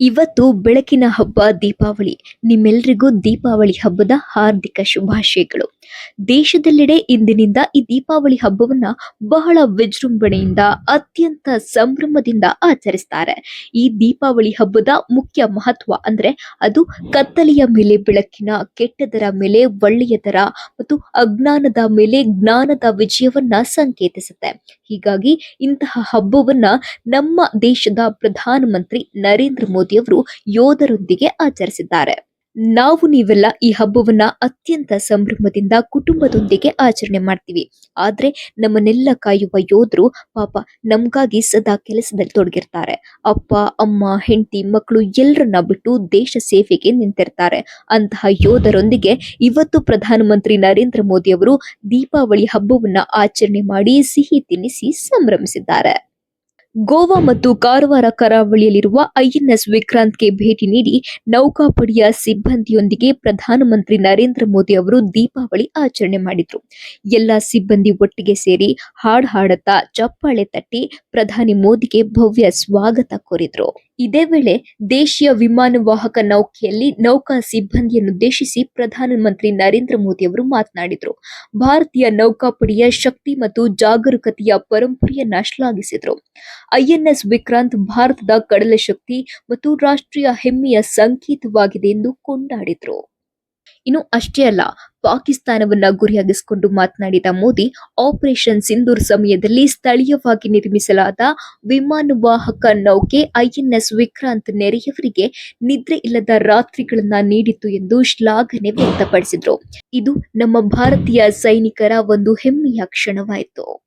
ಇವತ್ತು ಬೆಳಕಿನ ಹಬ್ಬ ದೀಪಾವಳಿ. ನಿಮ್ಮೆಲ್ರಿಗೂ ದೀಪಾವಳಿ ಹಬ್ಬದ ಹಾರ್ದಿಕ ಶುಭಾಶಯಗಳು. ದೇಶದೆಲ್ಲೆಡೆ ಇಂದಿನಿಂದ ಈ ದೀಪಾವಳಿ ಹಬ್ಬವನ್ನ ಬಹಳ ವಿಜೃಂಭಣೆಯಿಂದ, ಅತ್ಯಂತ ಸಂಭ್ರಮದಿಂದ ಆಚರಿಸ್ತಾರೆ. ಈ ದೀಪಾವಳಿ ಹಬ್ಬದ ಮುಖ್ಯ ಮಹತ್ವ ಅಂದ್ರೆ ಅದು ಕತ್ತಲೆಯ ಮೇಲೆ, ಬೆಳಕಿನ ಕೆಟ್ಟದರ ಮೇಲೆ ಒಳ್ಳೆಯದರ ಮತ್ತು ಅಜ್ಞಾನದ ಮೇಲೆ ಜ್ಞಾನದ ವಿಜಯವನ್ನ ಸಂಕೇತಿಸುತ್ತೆ. ಹೀಗಾಗಿ ಇಂತಹ ಹಬ್ಬವನ್ನ ನಮ್ಮ ದೇಶದ ಪ್ರಧಾನಮಂತ್ರಿ ನರೇಂದ್ರ ಮೋದಿಯವರು ಯೋಧರೊಂದಿಗೆ ಆಚರಿಸಿದ್ದಾರೆ. ನಾವು ನೀವೆಲ್ಲ ಈ ಹಬ್ಬವನ್ನ ಅತ್ಯಂತ ಸಂಭ್ರಮದಿಂದ ಕುಟುಂಬದೊಂದಿಗೆ ಆಚರಣೆ ಮಾಡ್ತೀವಿ. ಆದ್ರೆ ನಮ್ಮನ್ನೆಲ್ಲ ಕಾಯುವ ಯೋಧರು ಪಾಪ ನಮ್ಗಾಗಿ ಸದಾ ಕೆಲಸದಲ್ಲಿ ತೊಡಗಿರ್ತಾರೆ. ಅಪ್ಪ, ಅಮ್ಮ, ಹೆಂಡತಿ ಮಕ್ಕಳು ಎಲ್ಲರನ್ನ ಬಿಟ್ಟು ದೇಶ ಸೇವೆಗೆ ನಿಂತಿರ್ತಾರೆ. ಅಂತಹ ಯೋಧರೊಂದಿಗೆ ಇವತ್ತು ಪ್ರಧಾನಮಂತ್ರಿ ನರೇಂದ್ರ ಮೋದಿ ಅವರು ದೀಪಾವಳಿ ಹಬ್ಬವನ್ನ ಆಚರಣೆ ಮಾಡಿ ಸಿಹಿ ತಿನ್ನಿಸಿ ಸಂಭ್ರಮಿಸಿದ್ದಾರೆ. ಗೋವಾ ಮತ್ತು ಕಾರವಾರ ಕರಾವಳಿಯಲ್ಲಿರುವ ಐಎನ್ಎಸ್ ವಿಕ್ರಾಂತ್ಗೆ ಭೇಟಿ ನೀಡಿ ನೌಕಾಪಡೆಯ ಸಿಬ್ಬಂದಿಯೊಂದಿಗೆ ಪ್ರಧಾನಮಂತ್ರಿ ನರೇಂದ್ರ ಮೋದಿ ಅವರು ದೀಪಾವಳಿ ಆಚರಣೆ ಮಾಡಿದ್ರು. ಎಲ್ಲ ಸಿಬ್ಬಂದಿ ಒಟ್ಟಿಗೆ ಸೇರಿ ಹಾಡ್ ಹಾಡುತ್ತಾ ಚಪ್ಪಾಳೆ ತಟ್ಟಿ ಪ್ರಧಾನಿ ಮೋದಿಗೆ ಭವ್ಯ ಸ್ವಾಗತ ಕೋರಿದ್ರು. ಇದೇ ವೇಳೆ ದೇಶೀಯ ವಿಮಾನವಾಹಕ ನೌಕೆಯಲ್ಲಿ ನೌಕಾ ಸಿಬ್ಬಂದಿಯನ್ನುದ್ದೇಶಿಸಿ ಪ್ರಧಾನಮಂತ್ರಿ ನರೇಂದ್ರ ಮೋದಿ ಅವರು ಮಾತನಾಡಿದ್ರು. ಭಾರತೀಯ ನೌಕಾಪಡೆಯ ಶಕ್ತಿ ಮತ್ತು ಜಾಗರೂಕತೆಯ ಪರಂಪರೆಯನ್ನ ಶ್ಲಾಘಿಸಿದ್ರು. ಐಎನ್ಎಸ್ ವಿಕ್ರಾಂತ್ ಭಾರತದ ಕಡಲ ಶಕ್ತಿ ಮತ್ತು ರಾಷ್ಟ್ರೀಯ ಹೆಮ್ಮೆಯ ಸಂಕೇತವಾಗಿದೆ ಎಂದು ಕೊಂಡಾಡಿದ್ರು. ಇನ್ನು ಅಷ್ಟೇ ಅಲ್ಲ, ಪಾಕಿಸ್ತಾನವನ್ನ ಗುರಿಯಾಗಿಸಿಕೊಂಡು ಮಾತನಾಡಿದ ಮೋದಿ, ಆಪರೇಷನ್ ಸಿಂಧೂರ್ ಸಮಯದಲ್ಲಿ ಸ್ಥಳೀಯವಾಗಿ ನಿರ್ಮಿಸಲಾದ ವಿಮಾನವಾಹಕ ನೌಕೆ ಐಎನ್ಎಸ್ ವಿಕ್ರಾಂತ್ ನೆರೆಯವರಿಗೆ ನಿದ್ರೆ ಇಲ್ಲದ ರಾತ್ರಿಗಳನ್ನ ನೀಡಿತು ಎಂದು ಶ್ಲಾಘನೆ ವ್ಯಕ್ತಪಡಿಸಿದ್ರು. ಇದು ನಮ್ಮ ಭಾರತೀಯ ಸೈನಿಕರ ಒಂದು ಹೆಮ್ಮೆಯ ಕ್ಷಣವಾಯಿತು.